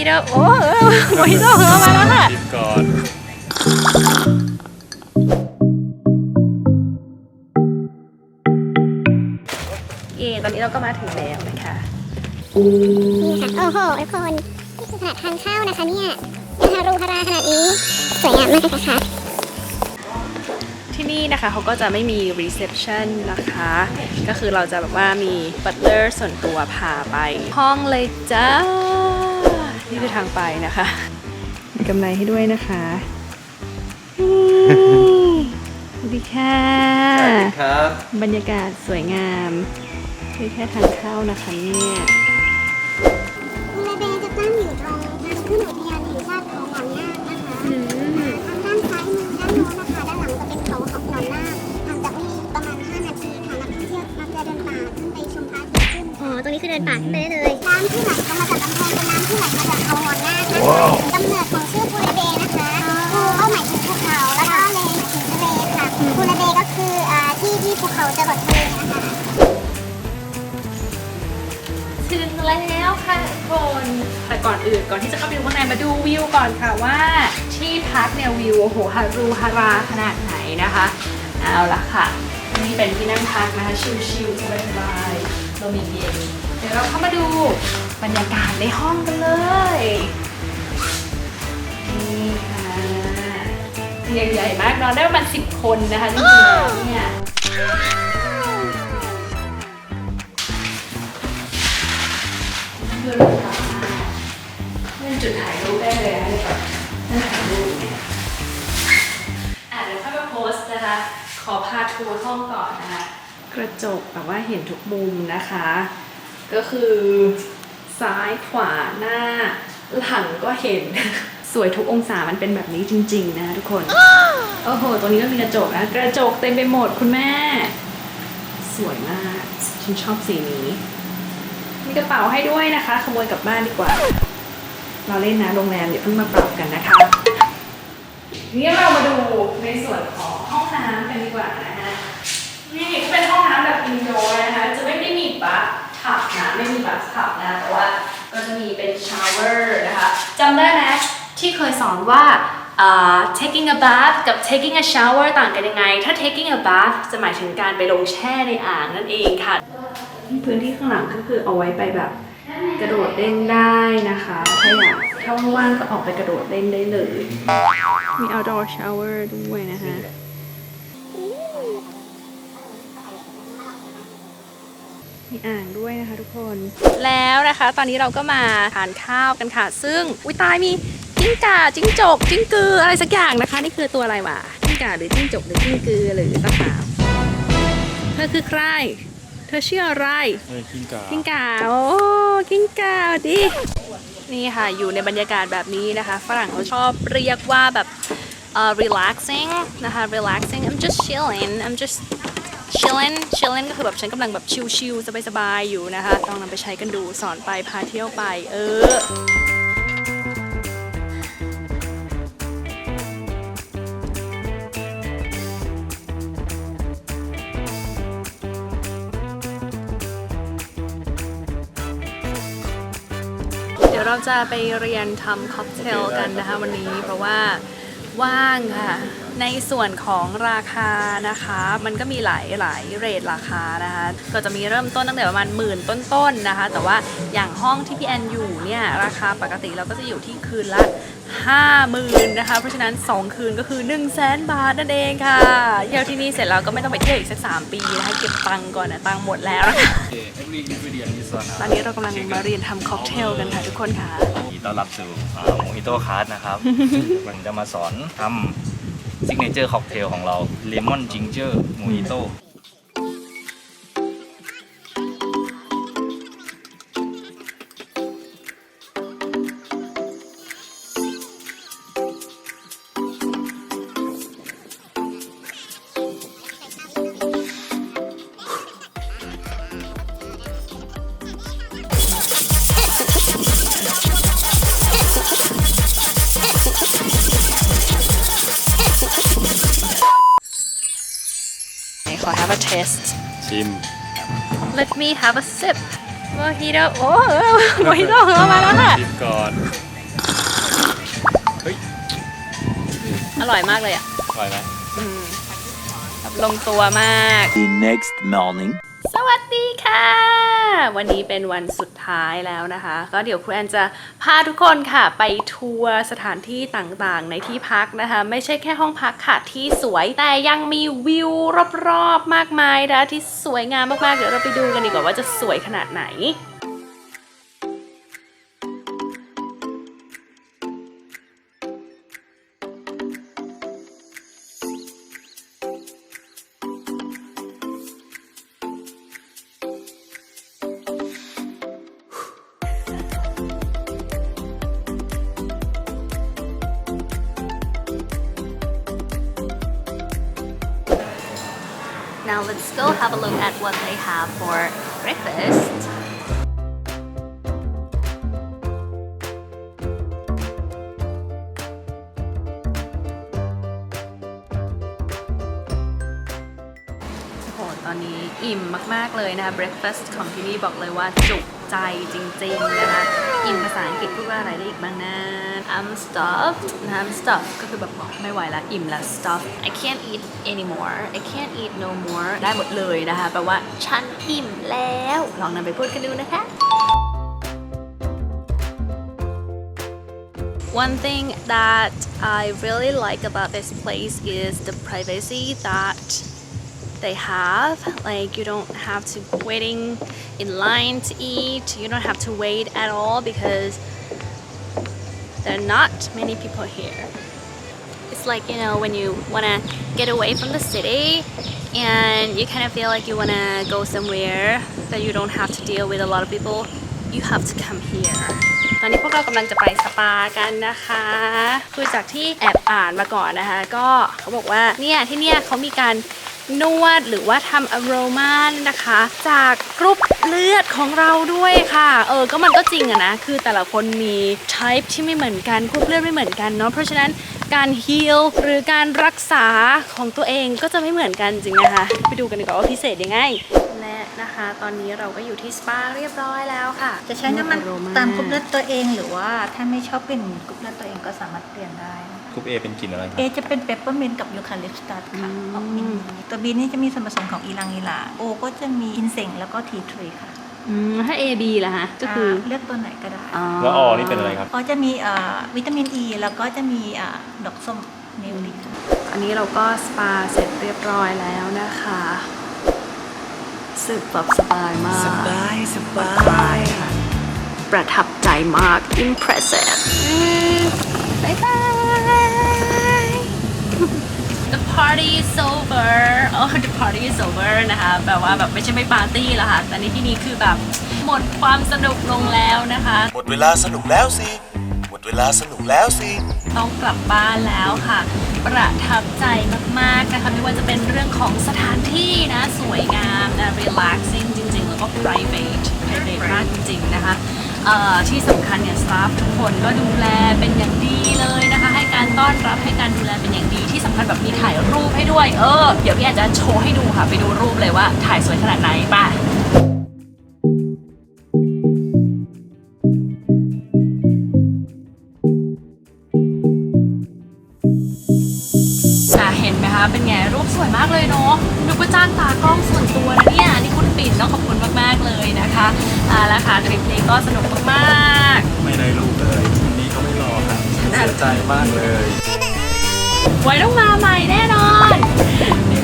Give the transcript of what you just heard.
ฮิโตโอ้เออโมฮิโตเออมาแล้วค่ะจิบก่อนเย่ตอนนี้เราก็มาถึงแล้วนะคะนี่ค่ะ โอ้โหทุกคนนี่คือขนาดทานข้าวนะคะเนี่ยยังฮารุฮาราขนาดนี้ สวยงามมากเลยนะคะ ที่นี่นะคะเขาก็จะไม่มี reception นะคะ ก็คือเราจะแบบว่ามี butler ส่วนตัวพาไป ห้องเลยจ้า นี่คือทางไปนะคะ มีกำไรให้ด้วยนะคะนี่สวัสดีค่ะครับ บรรยากาศสวยงามนี่แค่ทางเข้านะคะเนี่ย จะหลดทะเลนะคะถึงแล้วค่ะทุกคน แต่ก่อนอื่นก่อนที่จะเข้าไปดูข้างในมาดูวิวก่อนค่ะว่าที่พักเนี่ยวิวโอ้โหฮารูฮาราขนาดไหนนะคะ เอาละค่ะ นี่เป็นที่นั่งพักนะคะชิลๆสบายๆลมเย็นเดี๋ยวเราเข้ามาดูบรรยากาศในห้องกันเลยนี่ค่ะเตียงใหญ่มากนอนได้ประมาณสิบคนนะคะจริงๆแล้วเนี่ย จกแบบว่าเห็นทุกมุมนะคะ ก็คือซ้ายขวาหน้าหลังก็เห็น สวยทุกองศามันเป็นแบบนี้จริง ๆ นะทุกคน โอ้โห ตรงนี้ก็มีกระจกนะ กระจกเต็มไปหมดคุณแม่ สวยมาก ฉันชอบสีนี้ มีกระเป๋าให้ด้วยนะคะ ขโมยกลับบ้านดีกว่า เราเล่นนะโรงแรมอย่าเพิ่งมาปรับกันนะคะทีนี้เรามาดูในส่วนของห้องน้ำกันดีกว่านะคะ นี่ก็เป็นห้องน้ำแบบอินโดนะคะ จะไม่ได้มีบัสถับนะไม่มีบัสถับนะ แต่ว่าก็จะมีเป็นชาวเวอร์นะคะจำได้ไหมที่เคยสอนว่าอ่า taking a bath กับ taking a shower ต่างกันยังไง ถ้า taking a bath จะหมายถึงการไปลงแช่ในอ่างนั่นเองค่ะ พื้นที่ข้างหลังก็คือเอาไว้ไปแบบกระโดดเล่นได้นะคะ ถ้าอยากถ้าว่างๆก็ออกไปกระโดดเล่นได้เลย มี outdoor shower ด้วยนะคะ มีอ่างด้วยนะคะทุกคน แล้วนะคะ ตอนนี้เราก็มาทานข้าวกันค่ะ ซึ่งอุ้ยตายมีจิ้งก่าจิ้งจกจิ้งกืออะไรสักอย่างนะคะ นี่คือตัวอะไรวะจิ้งก่าหรือจิ้งจกหรือจิ้งกือหรือตะขาบเธอคือใคร เธอชื่ออะไรเออกิ้งก่ากิ้งก่าโอ้กิ้งก่าดินี่ค่ะอยู่ในบรรยากาศแบบนี้นะคะ ฝรั่งเขาชอบเรียกว่าแบบเอ่อ relaxing นะคะ relaxing I'm just chilling I'm just chillin chillin ก็คือแบบฉันกำลังแบบชิลๆสบายๆอยู่นะคะลองนำไปใช้กันดูสอนไปพาเที่ยวไป เออเดี๋ยวเราจะไปเรียนทำค็อกเทลกันนะคะวันนี้เพราะว่า ว่างค่ะ ในส่วนของราคานะคะ มันก็มีหลายหลายเรทราคานะคะ ก็จะมีเริ่มต้นตั้งแต่ประมาณหมื่นต้นๆนะคะ แต่ว่าอย่างห้องที่พี่แอนอยู่เนี่ย ราคาปกติเราก็จะอยู่ที่คืนละ 5 0,000นะคะ เพราะฉะนั้น 2 คืนก็คือ 1 0 0 0 0แสนบาทนั่นเองค่ะเที่ยวที่นี่เสร็จแล้วก็ไม่ต้องไปเที่ยวอีกสัก 3 ปีนะคะเก็บตังค์ก่อนนะตังค์หมดแล้วนะคะ every ingredient is on ตอนนี้เรากำลังมาเรียนทำค็อกเทลกันค่ะทุกคนค่ะ ยินดีต้อนรับสู่โมฮิโต้คาร์ดนะครับมันจะมาสอนทำซิกเนเจอร์ค็อกเทลของเราเลมอนจิงเจอร์โมฮิโต้ or have a taste ชิม Let me have a sip โมฮิโร่โอ้โมฮิโร่เหอมาแล้วค่ะชิมก่อน เฮ้ย อร่อยมากเลยอะ อร่อยไหม?อืมลงตัวมาก The next morning. สวัสดีค่ะ วันนี้เป็นวันสุดท้ายแล้วนะคะ ก็เดี๋ยวครูแอนจะพาทุกคนค่ะ ไปทัวร์สถานที่ต่างๆ ในที่พักนะคะ ไม่ใช่แค่ห้องพักค่ะที่สวยแต่ยังมีวิวรอบๆมากมายนะที่สวยงามมากๆ เดี๋ยวเราไปดูกันดีกว่าว่าจะสวยขนาดไหน Now let's go have a look at what they have for breakfast. โอ้โหตอนนี้อิ่มมาก ๆ เลยนะคะ breakfast ของที่นี่บอกเลยว่าจุก ใจจริงๆนะคะอิ่มภาษาอังกฤษพูดว่าอะไรได้อีกบ้างนะ I'm stuffed นะ I'm stuffed ก็คือแบบบอกไม่ไหวล้วอิ่มแล้ว stuffed I can't eat anymore I can't eat no more ได้หมดเลยนะคะแปลว่าฉันอิ่มแล้ว ลองนำไปพูดกันดูนะคะ One thing that I really like about this place is the privacy that they have. Like you don't have to waiting in line to eat. You don't have to wait at all because there are not many people here. It's like you know when you wanna get away from the city and you kind of feel like you wanna go somewhere that you don't have to deal with a lot of people. You have to come here. ตอนนี้พวกเรากำลังจะไปสปากันนะคะ คือจากที่แอบอ่านมาก่อนนะคะ ก็เขาบอกว่าเนี่ยที่เนี่ยเขามีการ นวดหรือว่าทำอโรมานะคะ จากกรุ๊ปเลือดของเราด้วยค่ะ เออ ก็มันก็จริงอะนะ คือแต่ละคนมีไทป์ที่ไม่เหมือนกันกรุ๊ปเลือดไม่เหมือนกันเนาะ เพราะฉะนั้นการฮีลหรือการรักษาของตัวเองก็จะไม่เหมือนกันจริงนะคะ ไปดูกันดีกว่าว่าพิเศษยังไง นะคะ ตอนนี้เราก็อยู่ที่สปาเรียบร้อยแล้วค่ะ จะใช้น้ำมันอโรตามกรุ๊ปเลือดตัวเองหรือว่าถ้าไม่ชอบกลิ่นกรุ๊ปเลือดตัวเองก็สามารถเปลี่ยนได้นะคะ กรุ๊ป A เป็นกลิ่นอะไรครัเอบจะเป็นเปปเปอร์มินต์กับยูคาลิปตัสค่ะออกมินตัวบีนี่จะมีส่วนผสมของอีลังอีลาโอก็จะมีอินเสงแล้วก็ทีทรีค่ะอืมถ้า A B ล่ะฮะก็คือาเลือกตัวไหนก็ได้แล้วอนี่เป็นอะไรครับ ก็จะมีเอ่อวิตามินอ e, ีแล้วก็จะมีอ่าดอกส้มเนวลิกค่ะ อันนี้เราก็สปาเสร็จเรียบร้อยแล้วนะคะ สึกแบบสบายมากสบายสบายค่ะประทับใจมาก impressive บายบาย The party is over โอ้ The party is over นะคะแปลว่าแบบไม่ใช่ไม่ปาร์ตี้แล้วค่ะ แต่ในที่นี้คือแบบหมดความสนุกลงแล้วนะคะ หมดเวลาสนุกแล้วสิ หมดเวลาสนุกแล้วสิ ต้องกลับบ้านแล้วค่ะ ประทับใจมากๆนะคะไม่ว่าจะเป็นเรื่องของสถานที่นะสวยงามนะ relaxing จริงๆ แล้วก็ private private มากจริงๆ นะคะที่สำคัญเนี่ยสตาฟทุกคนก็ดูแลเป็นอย่างดีเลยนะคะ ให้การต้อนรับให้การดูแลเป็นอย่างดีที่สำคัญแบบมีถ่ายรูปให้ด้วย เออ เดี๋ยวพี่อาจจะโชว์ให้ดูค่ะ ไปดูรูปเลยว่าถ่ายสวยขนาดไหนไป่ะ เห็นไหมคะเป็นไงรูปสวยมากเลยเนาะนึกว่าจ้างตากล้องส่วนตัวนะเนี่ยนี่คุณปิ่นต้องขอบคุณมากๆเลยนะคะอ่าแล้วค่ะทริปนี้ก็สนุกมากไม่ได้รูปเลยวันนี้เขาไม่รอครับเสียใจมากเลยๆไว้ต้องมาใหม่แน่นอนนี่